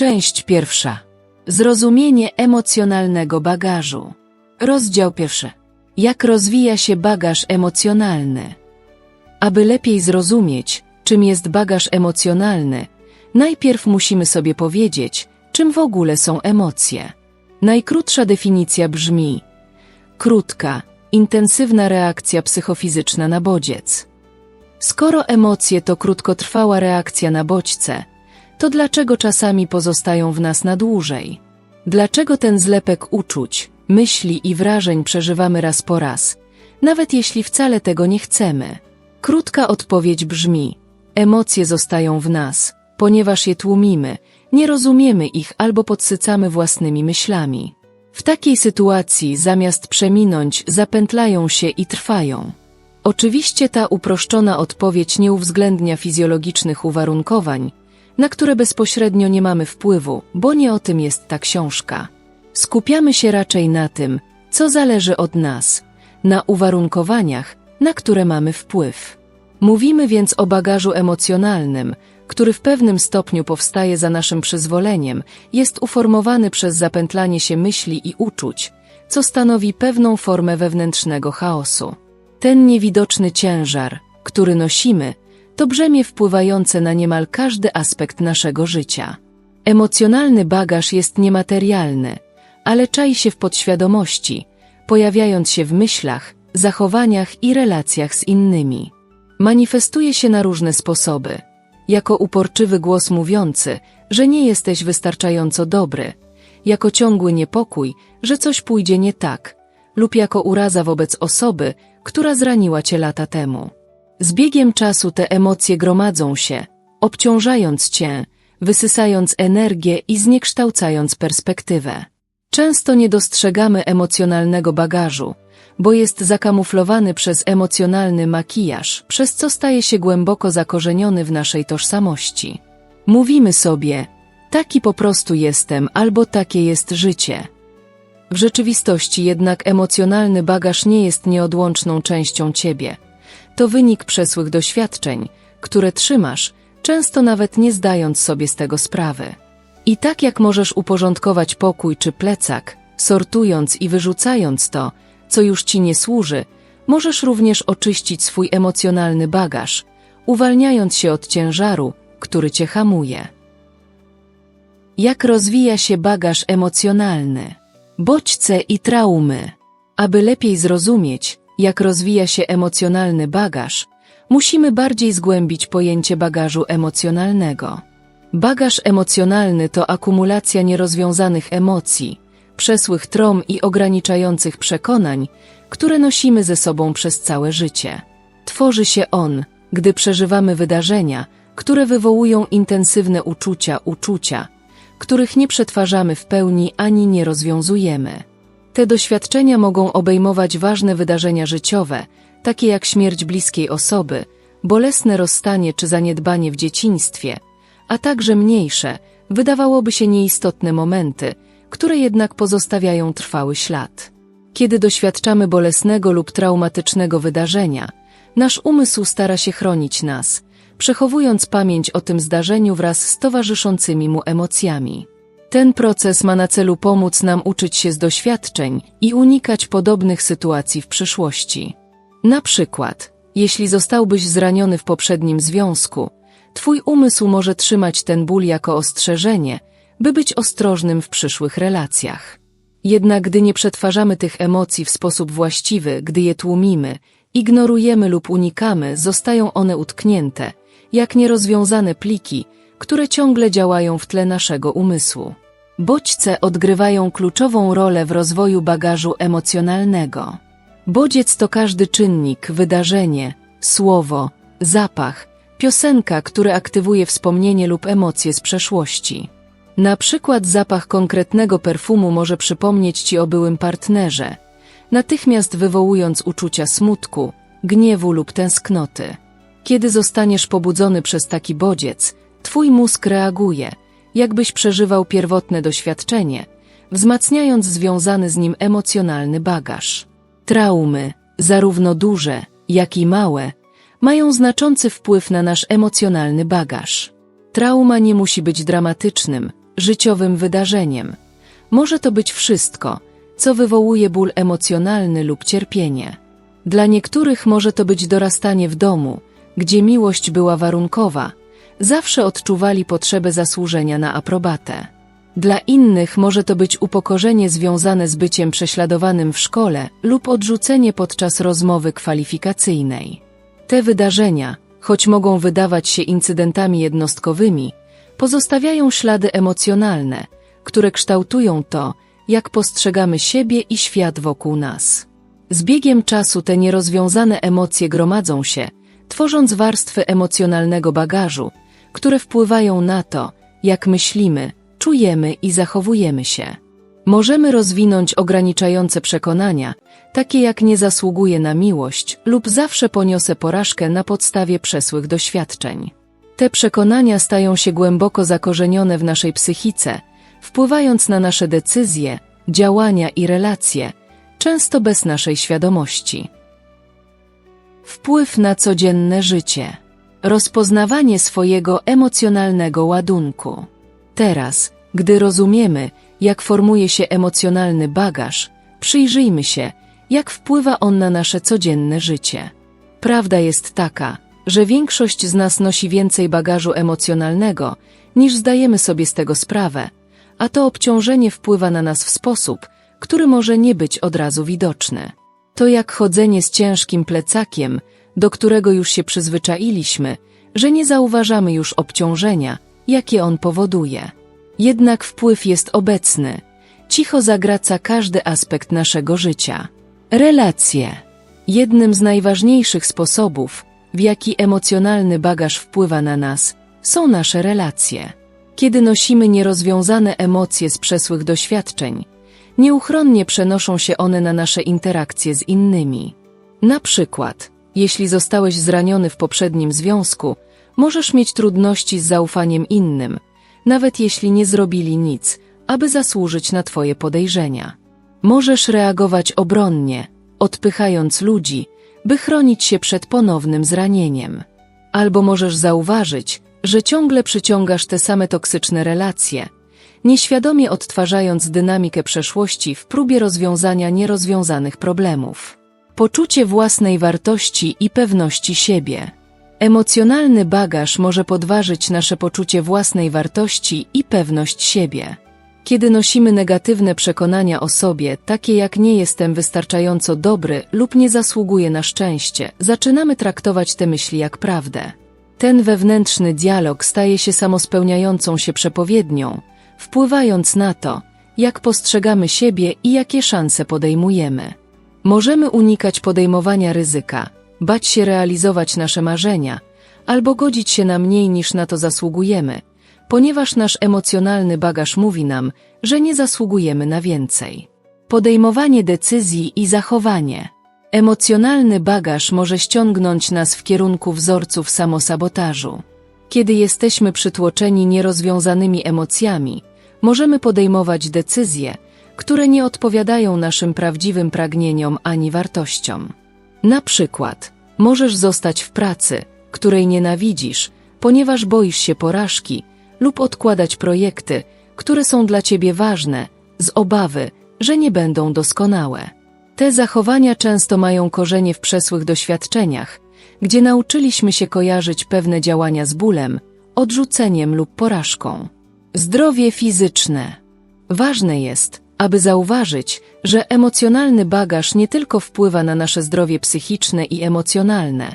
Część pierwsza. Zrozumienie emocjonalnego bagażu. Rozdział pierwszy. Jak rozwija się bagaż emocjonalny? Aby lepiej zrozumieć, czym jest bagaż emocjonalny, najpierw musimy sobie powiedzieć, czym w ogóle są emocje. Najkrótsza definicja brzmi: krótka, intensywna reakcja psychofizyczna na bodziec. Skoro emocje to krótkotrwała reakcja na bodźce, to dlaczego czasami pozostają w nas na dłużej? Dlaczego ten zlepek uczuć, myśli i wrażeń przeżywamy raz po raz, nawet jeśli wcale tego nie chcemy? Krótka odpowiedź brzmi: emocje zostają w nas, ponieważ je tłumimy, nie rozumiemy ich albo podsycamy własnymi myślami. W takiej sytuacji zamiast przeminąć, zapętlają się i trwają. Oczywiście ta uproszczona odpowiedź nie uwzględnia fizjologicznych uwarunkowań, na które bezpośrednio nie mamy wpływu, bo nie o tym jest ta książka. Skupiamy się raczej na tym, co zależy od nas, na uwarunkowaniach, na które mamy wpływ. Mówimy więc o bagażu emocjonalnym, który w pewnym stopniu powstaje za naszym przyzwoleniem, jest uformowany przez zapętlanie się myśli i uczuć, co stanowi pewną formę wewnętrznego chaosu. Ten niewidoczny ciężar, który nosimy, to brzemię wpływające na niemal każdy aspekt naszego życia. Emocjonalny bagaż jest niematerialny, ale czai się w podświadomości, pojawiając się w myślach, zachowaniach i relacjach z innymi. Manifestuje się na różne sposoby. Jako uporczywy głos mówiący, że nie jesteś wystarczająco dobry, jako ciągły niepokój, że coś pójdzie nie tak, lub jako uraza wobec osoby, która zraniła cię lata temu. Z biegiem czasu te emocje gromadzą się, obciążając cię, wysysając energię i zniekształcając perspektywę. Często nie dostrzegamy emocjonalnego bagażu, bo jest zakamuflowany przez emocjonalny makijaż, przez co staje się głęboko zakorzeniony w naszej tożsamości. Mówimy sobie, taki po prostu jestem albo takie jest życie. W rzeczywistości jednak emocjonalny bagaż nie jest nieodłączną częścią ciebie. To wynik przesłych doświadczeń, które trzymasz, często nawet nie zdając sobie z tego sprawy. I tak jak możesz uporządkować pokój czy plecak, sortując i wyrzucając to, co już ci nie służy, możesz również oczyścić swój emocjonalny bagaż, uwalniając się od ciężaru, który cię hamuje. Jak rozwija się bagaż emocjonalny? Bodźce i traumy. Aby lepiej zrozumieć, jak rozwija się emocjonalny bagaż, musimy bardziej zgłębić pojęcie bagażu emocjonalnego. Bagaż emocjonalny to akumulacja nierozwiązanych emocji, przesłych trom i ograniczających przekonań, które nosimy ze sobą przez całe życie. Tworzy się on, gdy przeżywamy wydarzenia, które wywołują intensywne uczucia, uczucia, których nie przetwarzamy w pełni ani nie rozwiązujemy. Te doświadczenia mogą obejmować ważne wydarzenia życiowe, takie jak śmierć bliskiej osoby, bolesne rozstanie czy zaniedbanie w dzieciństwie, a także mniejsze, wydawałoby się nieistotne momenty, które jednak pozostawiają trwały ślad. Kiedy doświadczamy bolesnego lub traumatycznego wydarzenia, nasz umysł stara się chronić nas, przechowując pamięć o tym zdarzeniu wraz z towarzyszącymi mu emocjami. Ten proces ma na celu pomóc nam uczyć się z doświadczeń i unikać podobnych sytuacji w przyszłości. Na przykład, jeśli zostałbyś zraniony w poprzednim związku, twój umysł może trzymać ten ból jako ostrzeżenie, by być ostrożnym w przyszłych relacjach. Jednak gdy nie przetwarzamy tych emocji w sposób właściwy, gdy je tłumimy, ignorujemy lub unikamy, zostają one utknięte, jak nierozwiązane pliki, które ciągle działają w tle naszego umysłu. Bodźce odgrywają kluczową rolę w rozwoju bagażu emocjonalnego. Bodziec to każdy czynnik, wydarzenie, słowo, zapach, piosenka, który aktywuje wspomnienie lub emocje z przeszłości. Na przykład zapach konkretnego perfumu może przypomnieć Ci o byłym partnerze, natychmiast wywołując uczucia smutku, gniewu lub tęsknoty. Kiedy zostaniesz pobudzony przez taki bodziec, Twój mózg reaguje, jakbyś przeżywał pierwotne doświadczenie, wzmacniając związany z nim emocjonalny bagaż. Traumy, zarówno duże, jak i małe, mają znaczący wpływ na nasz emocjonalny bagaż. Trauma nie musi być dramatycznym, życiowym wydarzeniem. Może to być wszystko, co wywołuje ból emocjonalny lub cierpienie. Dla niektórych może to być dorastanie w domu, gdzie miłość była warunkowa, zawsze odczuwali potrzebę zasłużenia na aprobatę. Dla innych może to być upokorzenie związane z byciem prześladowanym w szkole lub odrzucenie podczas rozmowy kwalifikacyjnej. Te wydarzenia, choć mogą wydawać się incydentami jednostkowymi, pozostawiają ślady emocjonalne, które kształtują to, jak postrzegamy siebie i świat wokół nas. Z biegiem czasu te nierozwiązane emocje gromadzą się, tworząc warstwy emocjonalnego bagażu, które wpływają na to, jak myślimy, czujemy i zachowujemy się. Możemy rozwinąć ograniczające przekonania, takie jak nie zasługuję na miłość lub zawsze poniosę porażkę na podstawie przesłych doświadczeń. Te przekonania stają się głęboko zakorzenione w naszej psychice, wpływając na nasze decyzje, działania i relacje, często bez naszej świadomości. Wpływ na codzienne życie. Rozpoznawanie swojego emocjonalnego ładunku. Teraz, gdy rozumiemy, jak formuje się emocjonalny bagaż, przyjrzyjmy się, jak wpływa on na nasze codzienne życie. Prawda jest taka, że większość z nas nosi więcej bagażu emocjonalnego, niż zdajemy sobie z tego sprawę, a to obciążenie wpływa na nas w sposób, który może nie być od razu widoczny. To jak chodzenie z ciężkim plecakiem, do którego już się przyzwyczailiśmy, że nie zauważamy już obciążenia, jakie on powoduje. Jednak wpływ jest obecny, cicho zagraca każdy aspekt naszego życia. Relacje. Jednym z najważniejszych sposobów, w jaki emocjonalny bagaż wpływa na nas, są nasze relacje. Kiedy nosimy nierozwiązane emocje z przesłych doświadczeń, nieuchronnie przenoszą się one na nasze interakcje z innymi. Na przykład, jeśli zostałeś zraniony w poprzednim związku, możesz mieć trudności z zaufaniem innym, nawet jeśli nie zrobili nic, aby zasłużyć na Twoje podejrzenia. Możesz reagować obronnie, odpychając ludzi, by chronić się przed ponownym zranieniem. Albo możesz zauważyć, że ciągle przyciągasz te same toksyczne relacje, nieświadomie odtwarzając dynamikę przeszłości w próbie rozwiązania nierozwiązanych problemów. Poczucie własnej wartości i pewności siebie. Emocjonalny bagaż może podważyć nasze poczucie własnej wartości i pewność siebie. Kiedy nosimy negatywne przekonania o sobie, takie jak nie jestem wystarczająco dobry lub nie zasługuję na szczęście, zaczynamy traktować te myśli jak prawdę. Ten wewnętrzny dialog staje się samospełniającą się przepowiednią, wpływając na to, jak postrzegamy siebie i jakie szanse podejmujemy. Możemy unikać podejmowania ryzyka, bać się realizować nasze marzenia, albo godzić się na mniej niż na to zasługujemy, ponieważ nasz emocjonalny bagaż mówi nam, że nie zasługujemy na więcej. Podejmowanie decyzji i zachowanie. Emocjonalny bagaż może ściągnąć nas w kierunku wzorców samosabotażu. Kiedy jesteśmy przytłoczeni nierozwiązanymi emocjami, możemy podejmować decyzje, które nie odpowiadają naszym prawdziwym pragnieniom ani wartościom. Na przykład, możesz zostać w pracy, której nienawidzisz, ponieważ boisz się porażki, lub odkładać projekty, które są dla ciebie ważne, z obawy, że nie będą doskonałe. Te zachowania często mają korzenie w przesłych doświadczeniach, gdzie nauczyliśmy się kojarzyć pewne działania z bólem, odrzuceniem lub porażką. Zdrowie fizyczne. Ważne jest, aby zauważyć, że emocjonalny bagaż nie tylko wpływa na nasze zdrowie psychiczne i emocjonalne,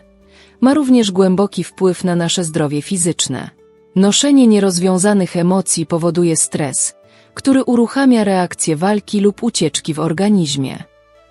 ma również głęboki wpływ na nasze zdrowie fizyczne. Noszenie nierozwiązanych emocji powoduje stres, który uruchamia reakcję walki lub ucieczki w organizmie.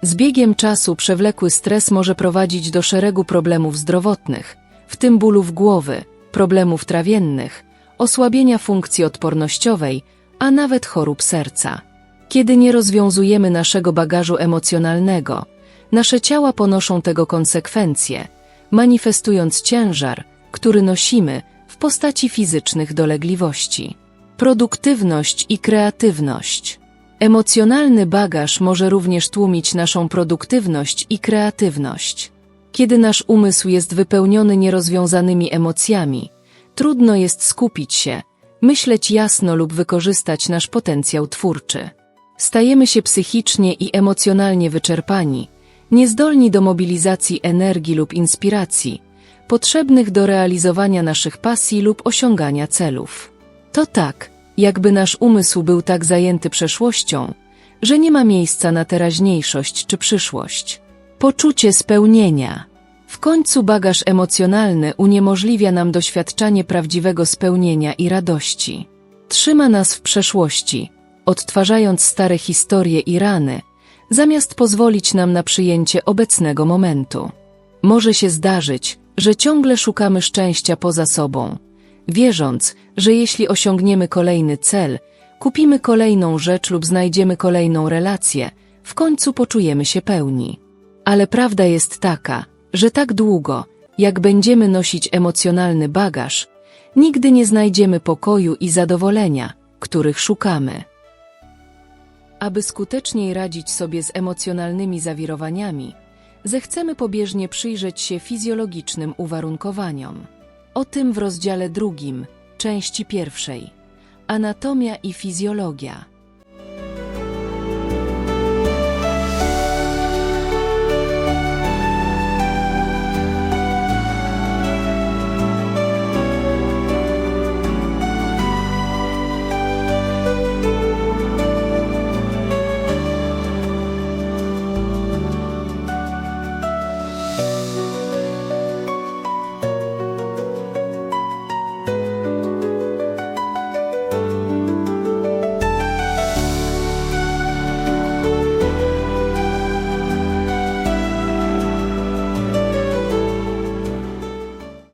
Z biegiem czasu przewlekły stres może prowadzić do szeregu problemów zdrowotnych, w tym bólów głowy, problemów trawiennych, osłabienia funkcji odpornościowej, a nawet chorób serca. Kiedy nie rozwiązujemy naszego bagażu emocjonalnego, nasze ciała ponoszą tego konsekwencje, manifestując ciężar, który nosimy w postaci fizycznych dolegliwości. Produktywność i kreatywność. Emocjonalny bagaż może również tłumić naszą produktywność i kreatywność. Kiedy nasz umysł jest wypełniony nierozwiązanymi emocjami, trudno jest skupić się, myśleć jasno lub wykorzystać nasz potencjał twórczy. Stajemy się psychicznie i emocjonalnie wyczerpani, niezdolni do mobilizacji energii lub inspiracji, potrzebnych do realizowania naszych pasji lub osiągania celów. To tak, jakby nasz umysł był tak zajęty przeszłością, że nie ma miejsca na teraźniejszość czy przyszłość. Poczucie spełnienia. W końcu bagaż emocjonalny uniemożliwia nam doświadczanie prawdziwego spełnienia i radości. Trzyma nas w przeszłości, odtwarzając stare historie i rany, zamiast pozwolić nam na przyjęcie obecnego momentu. Może się zdarzyć, że ciągle szukamy szczęścia poza sobą, wierząc, że jeśli osiągniemy kolejny cel, kupimy kolejną rzecz lub znajdziemy kolejną relację, w końcu poczujemy się pełni. Ale prawda jest taka, że tak długo, jak będziemy nosić emocjonalny bagaż, nigdy nie znajdziemy pokoju i zadowolenia, których szukamy. Aby skuteczniej radzić sobie z emocjonalnymi zawirowaniami, zechcemy pobieżnie przyjrzeć się fizjologicznym uwarunkowaniom. O tym w rozdziale drugim, części pierwszej. Anatomia i fizjologia.